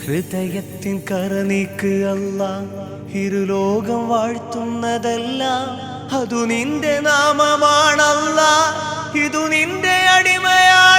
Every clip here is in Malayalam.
ഹൃദയത്തിൻ കറനീക്ക് അല്ല ഇരുലോകം വാഴ്ത്തുന്നതല്ല അതു നിന്റെ നാമമാണല്ല ഇതു നിന്റെ അടിമയാണല്ല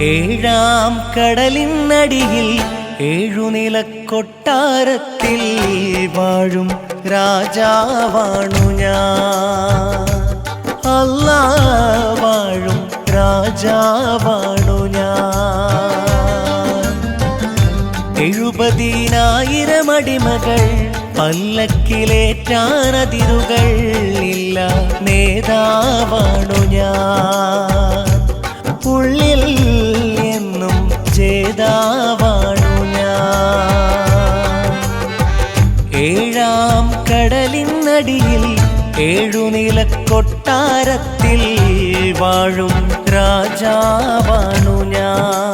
ഏഴാം കടലിനടിയിൽ ഏഴുനില കൊട്ടാരത്തിൽ വാഴും രാജാവാണു ഞാൻ. അല്ലാവാഴും രാജാവാണു ഞാൻ. എഴുപതിനായിരം അടിമകൾ പല്ലക്കിലേറ്റാനതിരുകൾ ഇല്ല നേതാവാണു ഞാൻ. ഉള്ളിൽ എന്നും ജേതാവാണു ഞാൻ. ഏഴാം കടലിനടിയിൽ ഏഴുനിലക്കൊട്ടാരത്തിൽ വാഴും രാജാവാണു ഞാൻ.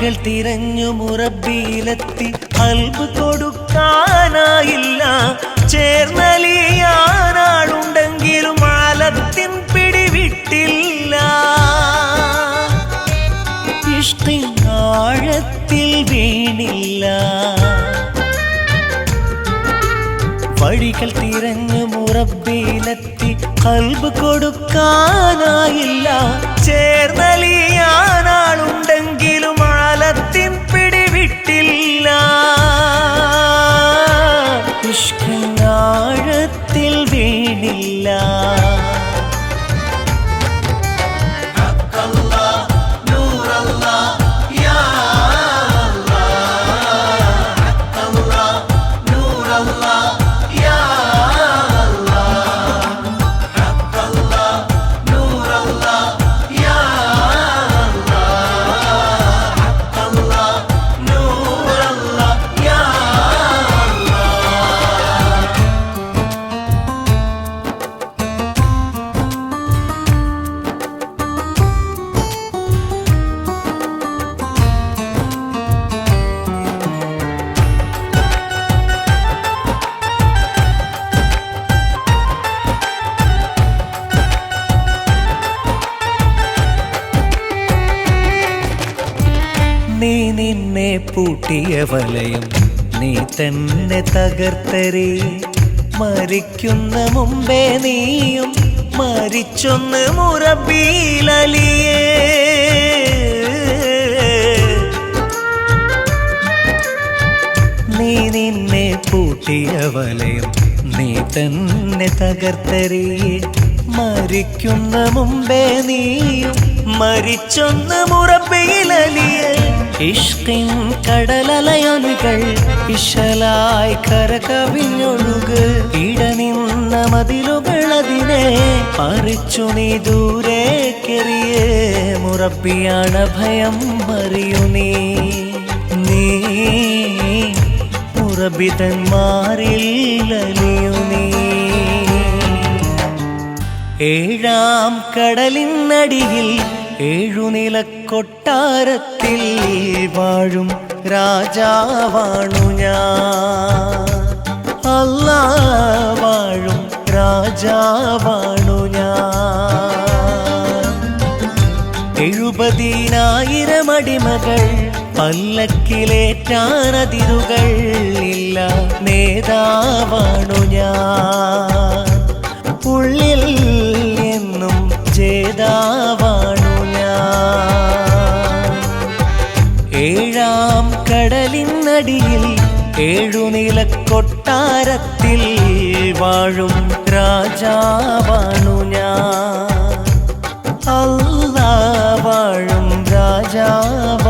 വഴികൾ തിരഞ്ഞു മുറബിയിലെത്തി അൽബ് കൊടുക്കാനായില്ല. ചേർന്നലിയാനാളുണ്ടെങ്കിലും ആലത്തിൻ പിടിവിട്ടില്ല. ഇഷ്ടിൻ ആഴത്തിൽ വീണില്ല. വഴികൾ തിരഞ്ഞു മുറബിയിലെത്തി കൽബ് കൊടുക്കാനായില്ല. നിന്നെ പൂട്ടിയ വലയം നീ തന്നെ തകർത്തരേ. മരിക്കുന്ന മുമ്പേ നീയും മരിച്ചൊന്ന് മുറബീലലിയേ. നീ നിന്നെ പൂട്ടിയ വലയം നീ തന്നെ തകർത്തരേ. മരിക്കുന്ന മുമ്പേ നീയും മരിച്ചൊന്ന് മുറബയിലലിയ ഇഷ്കിൻ കടലലയനുകൾ ഇഷലായി കരകവിഞ്ഞൊഴുക് ഇടനിന്ന മതിലുകളതിനെ പറിച്ചു നീ ദൂരേക്കെറിയേ മുറപ്പിയാണ് ഭയം മറിയു നീ. നീ മുറബിതന്മാരിൽ അലിയു നീ. ഏഴാം കടലിനടിയിൽ ഏഴുനില കൊട്ടാരത്തിൽ വാഴും രാജാവാണു ഞാൻ. അല്ല വാഴും രാജാവാണു ഞാൻ. എഴുപതിനായിരം അടിമകൾ പല്ലക്കിലേറ്റാനതിരുകൾ ഇല്ല നേതാവാണു ഞാൻ മടിയിൽ ഏഴുനിലക്കൊട്ടാരത്തിൽ വാഴും രാജാവാണു ഞാൻ. അല്ല വാഴും രാജാവ